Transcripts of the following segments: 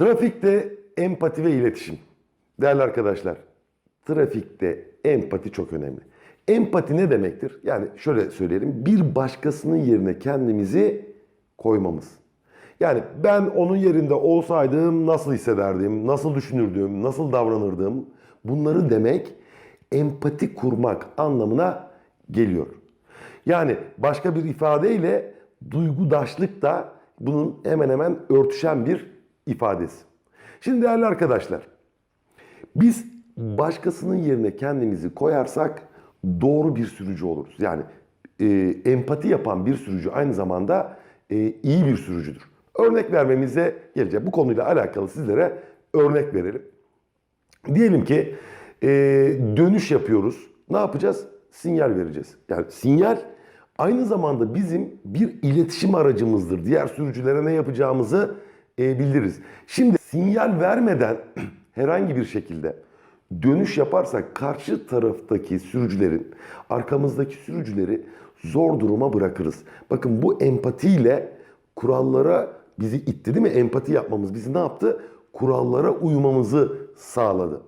Trafikte empati ve iletişim. Değerli arkadaşlar, trafikte empati çok önemli. Empati ne demektir? Yani şöyle söyleyelim, bir başkasının yerine kendimizi koymamız. Yani ben onun yerinde olsaydım nasıl hissederdim, nasıl düşünürdüm, nasıl davranırdım bunları demek empati kurmak anlamına geliyor. Yani başka bir ifadeyle duygudaşlık da bunun hemen hemen örtüşen bir ifadesi. Şimdi değerli arkadaşlar, biz başkasının yerine kendimizi koyarsak doğru bir sürücü oluruz. Yani e, empati yapan bir sürücü aynı zamanda e, iyi bir sürücüdür. Örnek vermemize gelecek. Bu konuyla alakalı sizlere örnek verelim. Diyelim ki e, dönüş yapıyoruz. Ne yapacağız? Sinyal vereceğiz. Yani sinyal aynı zamanda bizim bir iletişim aracımızdır. Diğer sürücülere ne yapacağımızı e, bildiririz. Şimdi sinyal vermeden herhangi bir şekilde dönüş yaparsak karşı taraftaki sürücülerin, arkamızdaki sürücüleri zor duruma bırakırız. Bakın bu empatiyle kurallara bizi itti değil mi? Empati yapmamız bizi ne yaptı? Kurallara uymamızı sağladı.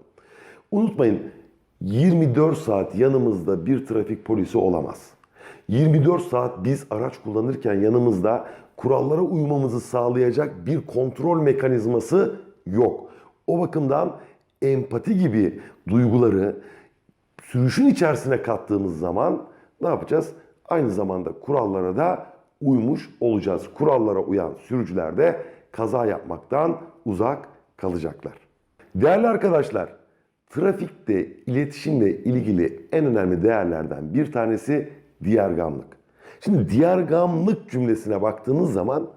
Unutmayın 24 saat yanımızda bir trafik polisi olamaz. 24 saat biz araç kullanırken yanımızda kurallara uymamızı sağlayacak bir kontrol mekanizması yok. O bakımdan empati gibi duyguları sürüşün içerisine kattığımız zaman ne yapacağız? Aynı zamanda kurallara da uymuş olacağız. Kurallara uyan sürücüler de kaza yapmaktan uzak kalacaklar. Değerli arkadaşlar, trafikte iletişimle ilgili en önemli değerlerden bir tanesi diyargamlık. Şimdi diyargamlık cümlesine baktığınız zaman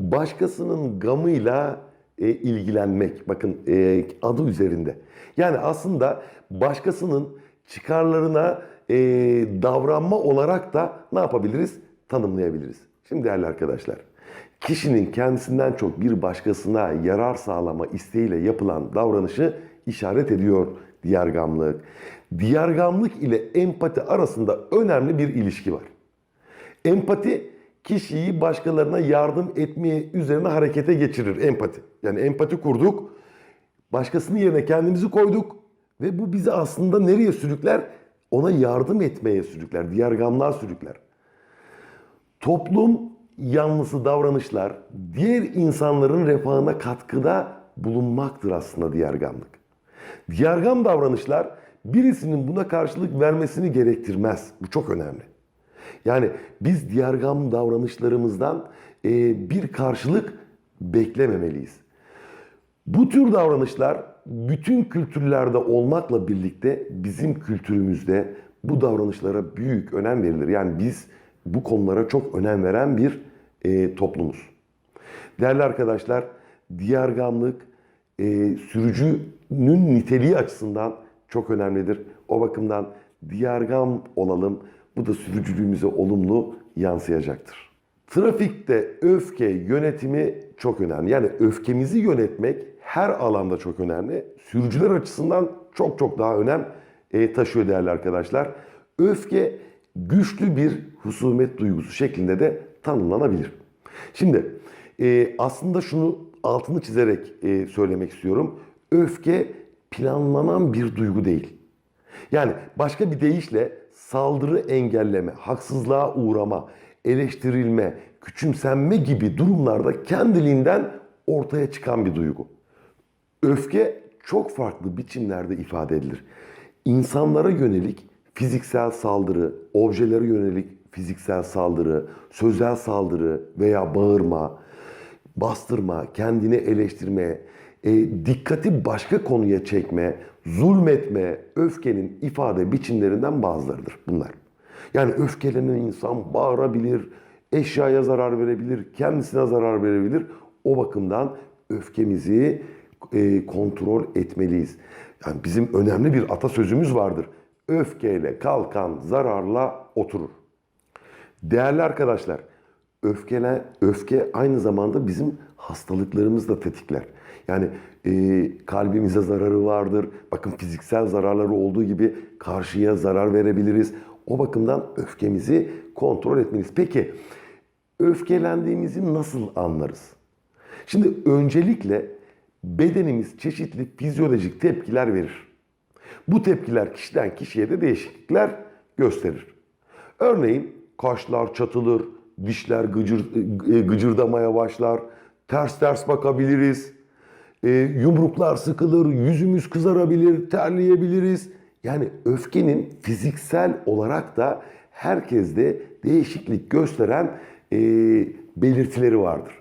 başkasının gamıyla e, ilgilenmek. Bakın e, adı üzerinde. Yani aslında başkasının çıkarlarına e, davranma olarak da ne yapabiliriz? Tanımlayabiliriz. Şimdi değerli arkadaşlar, kişinin kendisinden çok bir başkasına yarar sağlama isteğiyle yapılan davranışı işaret ediyor diyargamlık. Diyargamlık ile empati arasında önemli bir ilişki var. Empati kişiyi başkalarına yardım etmeye üzerine harekete geçirir empati. Yani empati kurduk, başkasının yerine kendimizi koyduk ve bu bizi aslında nereye sürükler? Ona yardım etmeye sürükler, diyargamlığa sürükler. Toplum yanlısı davranışlar diğer insanların refahına katkıda bulunmaktır aslında diyargamlık. Diyargam davranışlar birisinin buna karşılık vermesini gerektirmez. Bu çok önemli. Yani biz diyargam davranışlarımızdan e, bir karşılık beklememeliyiz. Bu tür davranışlar bütün kültürlerde olmakla birlikte bizim kültürümüzde bu davranışlara büyük önem verilir. Yani biz bu konulara çok önem veren bir e, toplumuz. Değerli arkadaşlar, diyargamlık e, sürücünün niteliği açısından çok önemlidir. O bakımdan diyargam olalım. Bu da sürücülüğümüze olumlu yansıyacaktır. Trafikte öfke yönetimi çok önemli. Yani öfkemizi yönetmek her alanda çok önemli. Sürücüler açısından çok çok daha önem e, taşıyor değerli arkadaşlar. Öfke güçlü bir husumet duygusu şeklinde de tanımlanabilir. Şimdi e, aslında şunu altını çizerek e, söylemek istiyorum. Öfke planlanan bir duygu değil. Yani başka bir deyişle saldırı engelleme, haksızlığa uğrama, eleştirilme, küçümsenme gibi durumlarda kendiliğinden ortaya çıkan bir duygu. Öfke çok farklı biçimlerde ifade edilir. İnsanlara yönelik fiziksel saldırı, objelere yönelik fiziksel saldırı, sözel saldırı veya bağırma, bastırma, kendini eleştirme, e, dikkati başka konuya çekme, zulmetme, öfkenin ifade biçimlerinden bazılarıdır bunlar. Yani öfkelenen insan bağırabilir, eşyaya zarar verebilir, kendisine zarar verebilir. O bakımdan öfkemizi e, kontrol etmeliyiz. Yani bizim önemli bir atasözümüz vardır. Öfkeyle kalkan zararla oturur. Değerli arkadaşlar, öfkele, öfke aynı zamanda bizim hastalıklarımızı da tetikler. Yani e, kalbimize zararı vardır. Bakın fiziksel zararları olduğu gibi karşıya zarar verebiliriz. O bakımdan öfkemizi kontrol etmeliyiz. Peki öfkelendiğimizi nasıl anlarız? Şimdi öncelikle bedenimiz çeşitli fizyolojik tepkiler verir. Bu tepkiler kişiden kişiye de değişiklikler gösterir. Örneğin kaşlar çatılır, dişler gıcır, e, gıcırdamaya başlar, ters ters bakabiliriz, e, yumruklar sıkılır, yüzümüz kızarabilir, terleyebiliriz. Yani öfkenin fiziksel olarak da herkeste değişiklik gösteren e, belirtileri vardır.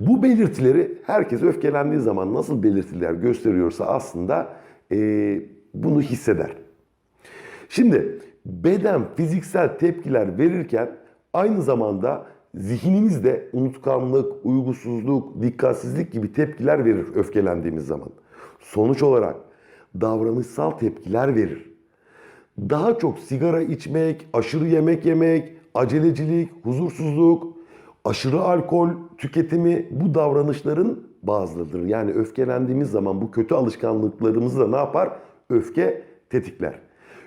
Bu belirtileri herkes öfkelendiği zaman nasıl belirtiler gösteriyorsa aslında e, bunu hisseder. Şimdi beden fiziksel tepkiler verirken aynı zamanda zihnimiz de unutkanlık, uygusuzluk, dikkatsizlik gibi tepkiler verir öfkelendiğimiz zaman. Sonuç olarak davranışsal tepkiler verir. Daha çok sigara içmek, aşırı yemek yemek, acelecilik, huzursuzluk, aşırı alkol tüketimi bu davranışların bazılarıdır. Yani öfkelendiğimiz zaman bu kötü alışkanlıklarımızı da ne yapar? Öfke tetikler.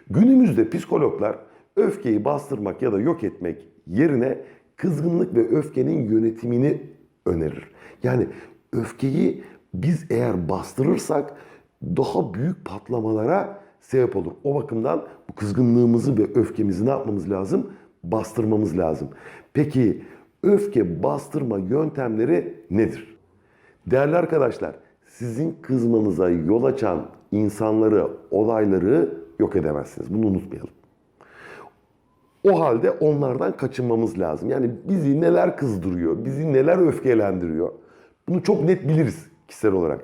Günümüzde psikologlar öfkeyi bastırmak ya da yok etmek yerine kızgınlık ve öfkenin yönetimini önerir. Yani öfkeyi biz eğer bastırırsak daha büyük patlamalara sebep olur. O bakımdan bu kızgınlığımızı ve öfkemizi ne yapmamız lazım? Bastırmamız lazım. Peki öfke bastırma yöntemleri nedir? Değerli arkadaşlar, sizin kızmanıza yol açan insanları, olayları yok edemezsiniz. Bunu unutmayalım. O halde onlardan kaçınmamız lazım. Yani bizi neler kızdırıyor, bizi neler öfkelendiriyor. Bunu çok net biliriz kişisel olarak.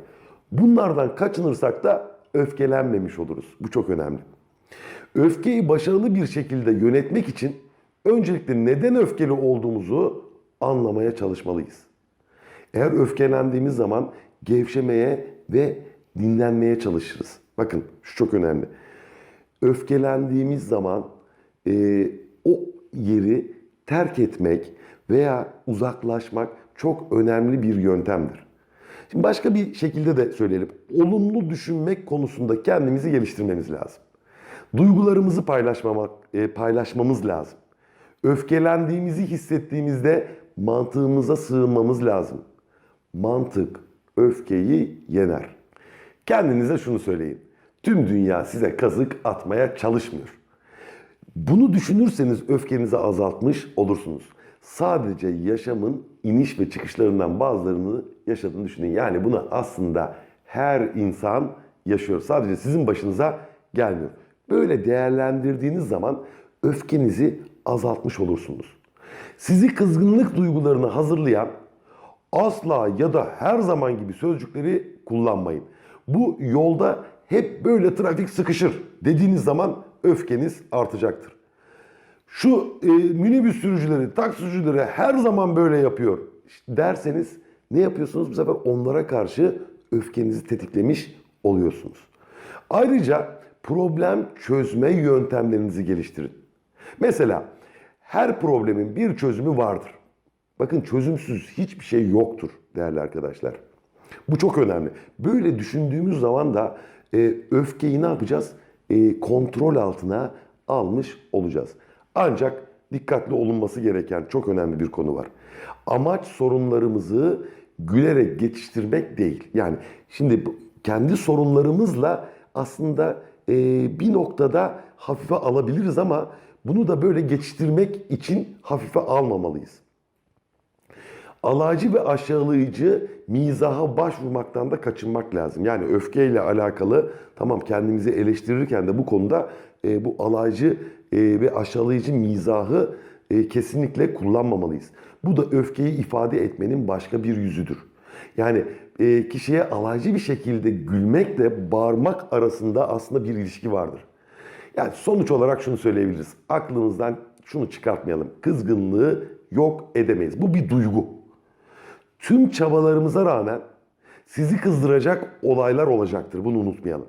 Bunlardan kaçınırsak da öfkelenmemiş oluruz. Bu çok önemli. Öfkeyi başarılı bir şekilde yönetmek için öncelikle neden öfkeli olduğumuzu anlamaya çalışmalıyız. Eğer öfkelendiğimiz zaman gevşemeye ve dinlenmeye çalışırız. Bakın şu çok önemli. Öfkelendiğimiz zaman e, o yeri terk etmek veya uzaklaşmak çok önemli bir yöntemdir. Şimdi başka bir şekilde de söyleyelim. Olumlu düşünmek konusunda kendimizi geliştirmemiz lazım. Duygularımızı paylaşmamak, e, paylaşmamız lazım. Öfkelendiğimizi hissettiğimizde mantığımıza sığınmamız lazım. Mantık öfkeyi yener. Kendinize şunu söyleyin. Tüm dünya size kazık atmaya çalışmıyor. Bunu düşünürseniz öfkenizi azaltmış olursunuz. Sadece yaşamın iniş ve çıkışlarından bazılarını yaşadığını düşünün. Yani bunu aslında her insan yaşıyor. Sadece sizin başınıza gelmiyor. Böyle değerlendirdiğiniz zaman öfkenizi azaltmış olursunuz. Sizi kızgınlık duygularını hazırlayan asla ya da her zaman gibi sözcükleri kullanmayın. Bu yolda hep böyle trafik sıkışır dediğiniz zaman öfkeniz artacaktır. Şu e, minibüs sürücüleri, taksicileri her zaman böyle yapıyor derseniz ne yapıyorsunuz? Bu sefer onlara karşı öfkenizi tetiklemiş oluyorsunuz. Ayrıca problem çözme yöntemlerinizi geliştirin. Mesela her problemin bir çözümü vardır. Bakın çözümsüz hiçbir şey yoktur değerli arkadaşlar. Bu çok önemli. Böyle düşündüğümüz zaman da e, öfkeyi ne yapacağız? E, kontrol altına almış olacağız. Ancak dikkatli olunması gereken çok önemli bir konu var. Amaç sorunlarımızı gülerek geçiştirmek değil. Yani şimdi kendi sorunlarımızla aslında e, bir noktada hafife alabiliriz ama bunu da böyle geçiştirmek için hafife almamalıyız. Alaycı ve aşağılayıcı mizaha başvurmaktan da kaçınmak lazım. Yani öfkeyle alakalı tamam kendimizi eleştirirken de bu konuda e, bu alaycı e, ve aşağılayıcı mizahı e, kesinlikle kullanmamalıyız. Bu da öfkeyi ifade etmenin başka bir yüzüdür. Yani e, kişiye alaycı bir şekilde gülmekle bağırmak arasında aslında bir ilişki vardır. Yani sonuç olarak şunu söyleyebiliriz. Aklımızdan şunu çıkartmayalım. Kızgınlığı yok edemeyiz. Bu bir duygu. Tüm çabalarımıza rağmen sizi kızdıracak olaylar olacaktır. Bunu unutmayalım.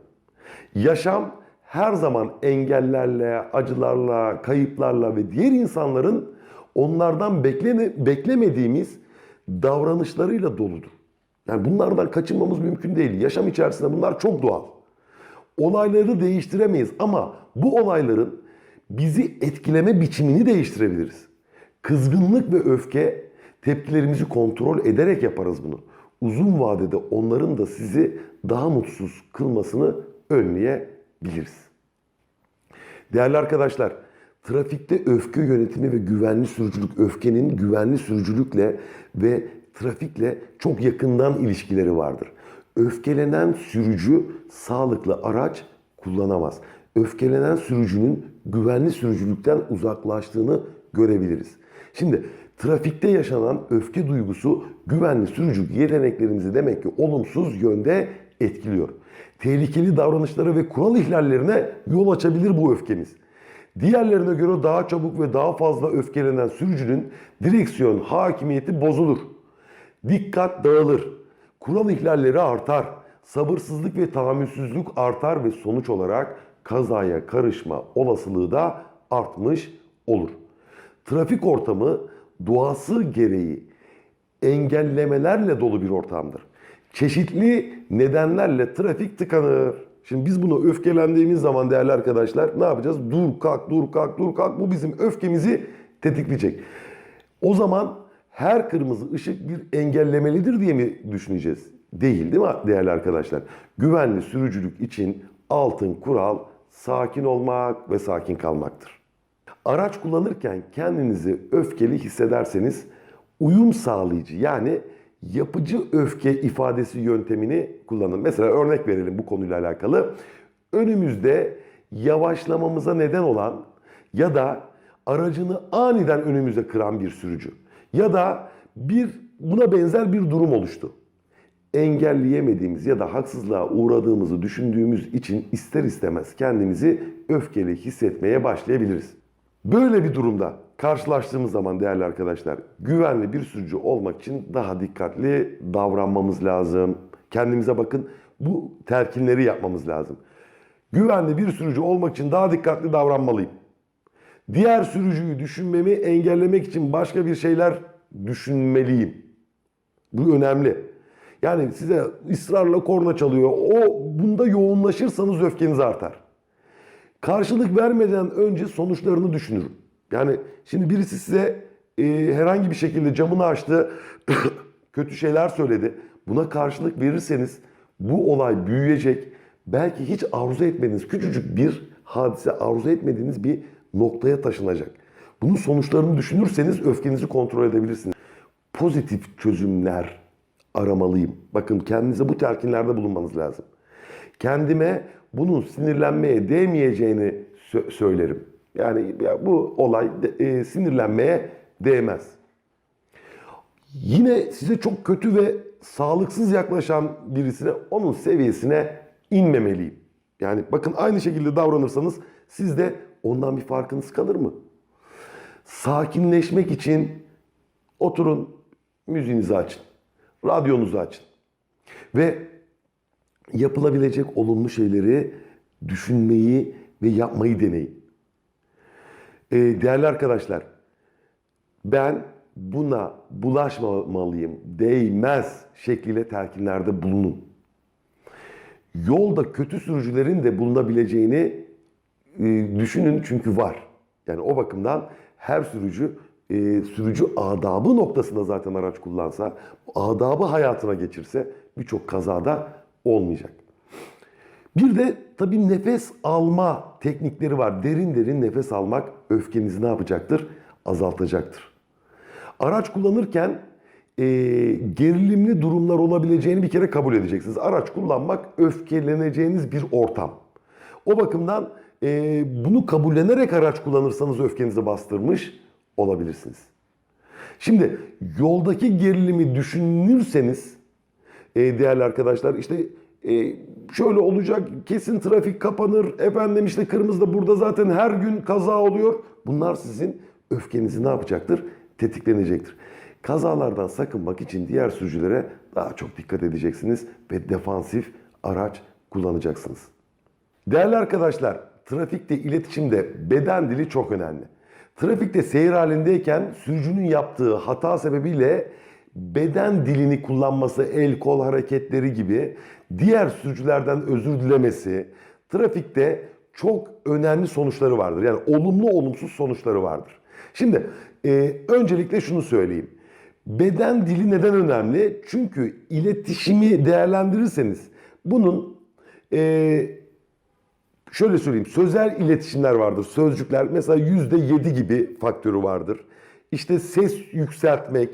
Yaşam her zaman engellerle, acılarla, kayıplarla ve diğer insanların onlardan bekleme, beklemediğimiz davranışlarıyla doludur. Yani bunlardan kaçınmamız mümkün değil. Yaşam içerisinde bunlar çok doğal. Olayları değiştiremeyiz ama bu olayların bizi etkileme biçimini değiştirebiliriz. Kızgınlık ve öfke tepkilerimizi kontrol ederek yaparız bunu. uzun vadede onların da sizi daha mutsuz kılmasını önleyebiliriz. Değerli arkadaşlar, trafikte öfke yönetimi ve güvenli sürücülük, öfkenin güvenli sürücülükle ve trafikle çok yakından ilişkileri vardır. Öfkelenen sürücü sağlıklı araç kullanamaz. Öfkelenen sürücünün güvenli sürücülükten uzaklaştığını görebiliriz. Şimdi trafikte yaşanan öfke duygusu güvenli sürücülük yeteneklerimizi demek ki olumsuz yönde etkiliyor. Tehlikeli davranışlara ve kural ihlallerine yol açabilir bu öfkemiz. Diğerlerine göre daha çabuk ve daha fazla öfkelenen sürücünün direksiyon hakimiyeti bozulur. Dikkat dağılır. Kural ihlalleri artar. Sabırsızlık ve tahammülsüzlük artar ve sonuç olarak kazaya karışma olasılığı da artmış olur. Trafik ortamı doğası gereği engellemelerle dolu bir ortamdır. Çeşitli nedenlerle trafik tıkanır. Şimdi biz bunu öfkelendiğimiz zaman değerli arkadaşlar ne yapacağız? Dur kalk, dur kalk, dur kalk. Bu bizim öfkemizi tetikleyecek. O zaman her kırmızı ışık bir engellemelidir diye mi düşüneceğiz? Değil değil mi değerli arkadaşlar? Güvenli sürücülük için altın kural sakin olmak ve sakin kalmaktır. Araç kullanırken kendinizi öfkeli hissederseniz uyum sağlayıcı yani yapıcı öfke ifadesi yöntemini kullanın. Mesela örnek verelim bu konuyla alakalı. Önümüzde yavaşlamamıza neden olan ya da aracını aniden önümüze kıran bir sürücü ya da bir buna benzer bir durum oluştu. Engelleyemediğimiz ya da haksızlığa uğradığımızı düşündüğümüz için ister istemez kendimizi öfkeli hissetmeye başlayabiliriz. Böyle bir durumda karşılaştığımız zaman değerli arkadaşlar güvenli bir sürücü olmak için daha dikkatli davranmamız lazım. Kendimize bakın bu telkinleri yapmamız lazım. Güvenli bir sürücü olmak için daha dikkatli davranmalıyım. Diğer sürücüyü düşünmemi engellemek için başka bir şeyler düşünmeliyim. Bu önemli. Yani size ısrarla korna çalıyor. O bunda yoğunlaşırsanız öfkeniz artar. Karşılık vermeden önce sonuçlarını düşünürüm. Yani şimdi birisi size e, herhangi bir şekilde camını açtı, kötü şeyler söyledi. Buna karşılık verirseniz bu olay büyüyecek. Belki hiç arzu etmediğiniz küçücük bir hadise, arzu etmediğiniz bir noktaya taşınacak. Bunun sonuçlarını düşünürseniz öfkenizi kontrol edebilirsiniz. Pozitif çözümler aramalıyım. Bakın kendinize bu telkinlerde bulunmanız lazım. Kendime bunun sinirlenmeye değmeyeceğini sö- söylerim. Yani ya bu olay de- e, sinirlenmeye değmez. Yine size çok kötü ve sağlıksız yaklaşan birisine onun seviyesine inmemeliyim. Yani bakın aynı şekilde davranırsanız sizde ondan bir farkınız kalır mı? Sakinleşmek için oturun, müziğinizi açın, radyonuzu açın ve yapılabilecek olumlu şeyleri düşünmeyi ve yapmayı deneyin. Ee, değerli arkadaşlar, ben buna bulaşmamalıyım, değmez şekliyle telkinlerde bulunun. Yolda kötü sürücülerin de bulunabileceğini e, düşünün çünkü var. Yani o bakımdan her sürücü e, sürücü adabı noktasında zaten araç kullansa, adabı hayatına geçirse birçok kazada olmayacak. Bir de tabii nefes alma teknikleri var. Derin derin nefes almak öfkenizi ne yapacaktır? Azaltacaktır. Araç kullanırken e, gerilimli durumlar olabileceğini bir kere kabul edeceksiniz. Araç kullanmak öfkeleneceğiniz bir ortam. O bakımdan e, bunu kabullenerek araç kullanırsanız öfkenizi bastırmış olabilirsiniz. Şimdi yoldaki gerilimi düşünürseniz e, değerli arkadaşlar işte e, şöyle olacak kesin trafik kapanır efendim işte kırmızıda burada zaten her gün kaza oluyor. Bunlar sizin öfkenizi ne yapacaktır? Tetiklenecektir. Kazalardan sakınmak için diğer sürücülere daha çok dikkat edeceksiniz ve defansif araç kullanacaksınız. Değerli arkadaşlar, trafikte iletişimde beden dili çok önemli. Trafikte seyir halindeyken sürücünün yaptığı hata sebebiyle beden dilini kullanması, el kol hareketleri gibi diğer sürücülerden özür dilemesi trafikte çok önemli sonuçları vardır. Yani olumlu olumsuz sonuçları vardır. Şimdi e, öncelikle şunu söyleyeyim. Beden dili neden önemli? Çünkü iletişimi değerlendirirseniz bunun eee, şöyle söyleyeyim sözel iletişimler vardır. Sözcükler mesela yüzde yedi gibi faktörü vardır. İşte ses yükseltmek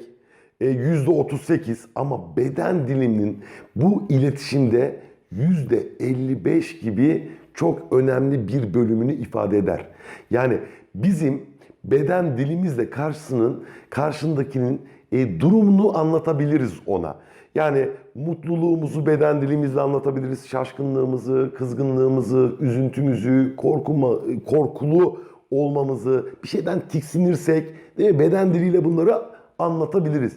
e, yüzde otuz sekiz ama beden dilinin bu iletişimde yüzde elli beş gibi çok önemli bir bölümünü ifade eder. Yani bizim beden dilimizle karşısının karşındakinin e, durumunu anlatabiliriz ona. Yani mutluluğumuzu beden dilimizle anlatabiliriz, şaşkınlığımızı, kızgınlığımızı, üzüntümüzü, korkuma, korkulu olmamızı, bir şeyden tiksinirsek değil mi? beden diliyle bunları anlatabiliriz.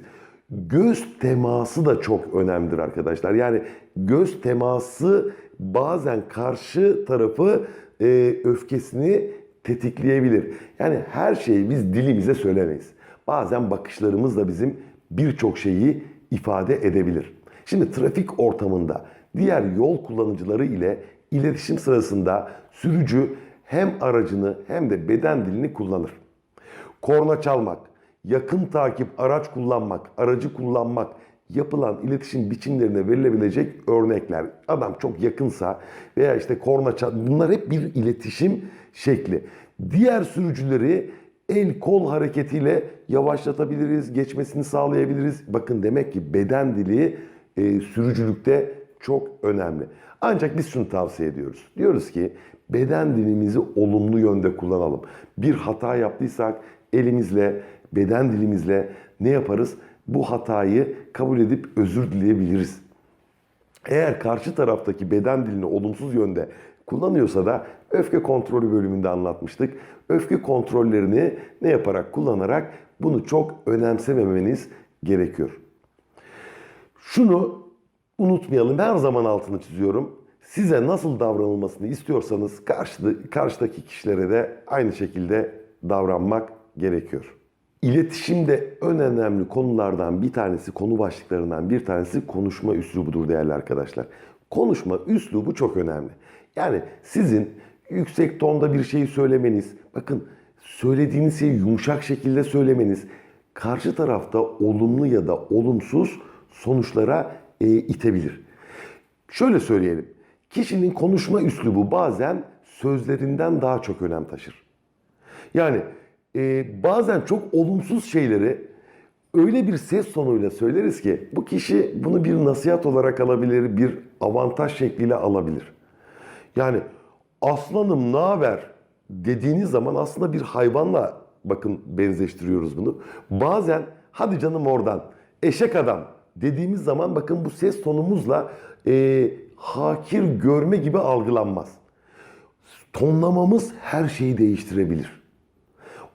Göz teması da çok önemlidir arkadaşlar. Yani göz teması bazen karşı tarafı e, öfkesini tetikleyebilir. Yani her şeyi biz dilimize söylemeyiz. Bazen bakışlarımız da bizim birçok şeyi ifade edebilir. Şimdi trafik ortamında diğer yol kullanıcıları ile iletişim sırasında sürücü hem aracını hem de beden dilini kullanır. Korna çalmak, yakın takip, araç kullanmak, aracı kullanmak yapılan iletişim biçimlerine verilebilecek örnekler. Adam çok yakınsa veya işte korna çal bunlar hep bir iletişim şekli. Diğer sürücüleri el kol hareketiyle yavaşlatabiliriz, geçmesini sağlayabiliriz. Bakın demek ki beden dili e, sürücülükte çok önemli. Ancak biz şunu tavsiye ediyoruz. Diyoruz ki beden dilimizi olumlu yönde kullanalım. Bir hata yaptıysak elimizle, beden dilimizle ne yaparız? Bu hatayı kabul edip özür dileyebiliriz. Eğer karşı taraftaki beden dilini olumsuz yönde kullanıyorsa da öfke kontrolü bölümünde anlatmıştık. Öfke kontrollerini ne yaparak kullanarak bunu çok önemsememeniz gerekiyor. Şunu unutmayalım. Her zaman altını çiziyorum. Size nasıl davranılmasını istiyorsanız karşı, karşıdaki kişilere de aynı şekilde davranmak gerekiyor. İletişimde en önemli konulardan bir tanesi, konu başlıklarından bir tanesi konuşma üslubudur değerli arkadaşlar. Konuşma üslubu çok önemli. Yani sizin yüksek tonda bir şeyi söylemeniz, bakın söylediğiniz şeyi yumuşak şekilde söylemeniz, karşı tarafta olumlu ya da olumsuz sonuçlara e, itebilir. Şöyle söyleyelim. Kişinin konuşma üslubu bazen sözlerinden daha çok önem taşır. Yani e, bazen çok olumsuz şeyleri öyle bir ses tonuyla söyleriz ki bu kişi bunu bir nasihat olarak alabilir, bir avantaj şekliyle alabilir. Yani aslanım ne haber dediğiniz zaman aslında bir hayvanla bakın benzeştiriyoruz bunu. Bazen hadi canım oradan eşek adam dediğimiz zaman bakın bu ses tonumuzla e, hakir görme gibi algılanmaz. Tonlamamız her şeyi değiştirebilir.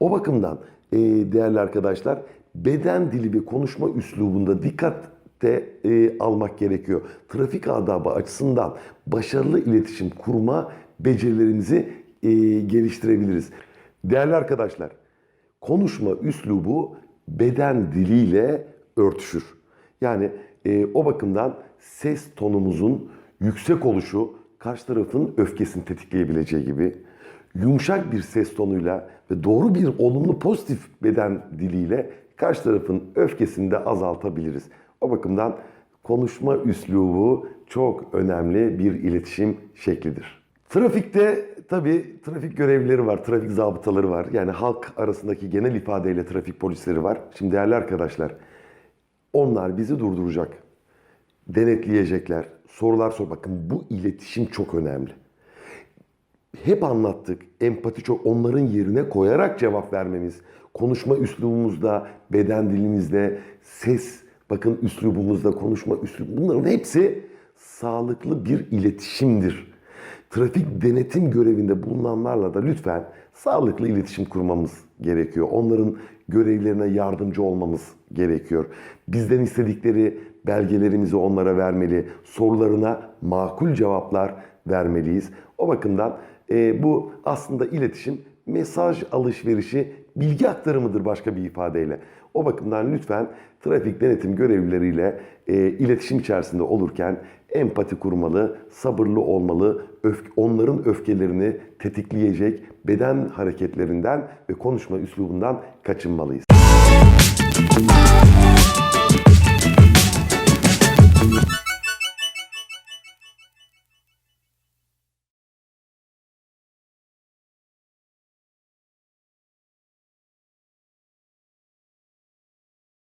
O bakımdan e, değerli arkadaşlar beden dili ve konuşma üslubunda dikkatte e, almak gerekiyor. Trafik adabı açısından başarılı iletişim kurma becerilerimizi e, geliştirebiliriz. Değerli arkadaşlar konuşma üslubu beden diliyle örtüşür. Yani e, o bakımdan ses tonumuzun yüksek oluşu karşı tarafın öfkesini tetikleyebileceği gibi yumuşak bir ses tonuyla ve doğru bir olumlu pozitif beden diliyle karşı tarafın öfkesini de azaltabiliriz. O bakımdan konuşma üslubu çok önemli bir iletişim şeklidir. Trafikte tabii trafik görevlileri var, trafik zabıtaları var. Yani halk arasındaki genel ifadeyle trafik polisleri var. Şimdi değerli arkadaşlar, onlar bizi durduracak, denetleyecekler, sorular sor. Bakın bu iletişim çok önemli hep anlattık. Empati çok onların yerine koyarak cevap vermemiz. Konuşma üslubumuzda, beden dilimizde, ses, bakın üslubumuzda, konuşma üslubu bunların hepsi sağlıklı bir iletişimdir. Trafik denetim görevinde bulunanlarla da lütfen sağlıklı iletişim kurmamız gerekiyor. Onların görevlerine yardımcı olmamız gerekiyor. Bizden istedikleri belgelerimizi onlara vermeli, sorularına makul cevaplar vermeliyiz. O bakımdan e, bu aslında iletişim mesaj alışverişi bilgi aktarımıdır başka bir ifadeyle. O bakımdan lütfen trafik denetim görevlileriyle e, iletişim içerisinde olurken empati kurmalı, sabırlı olmalı, öf onların öfkelerini tetikleyecek beden hareketlerinden ve konuşma üslubundan kaçınmalıyız.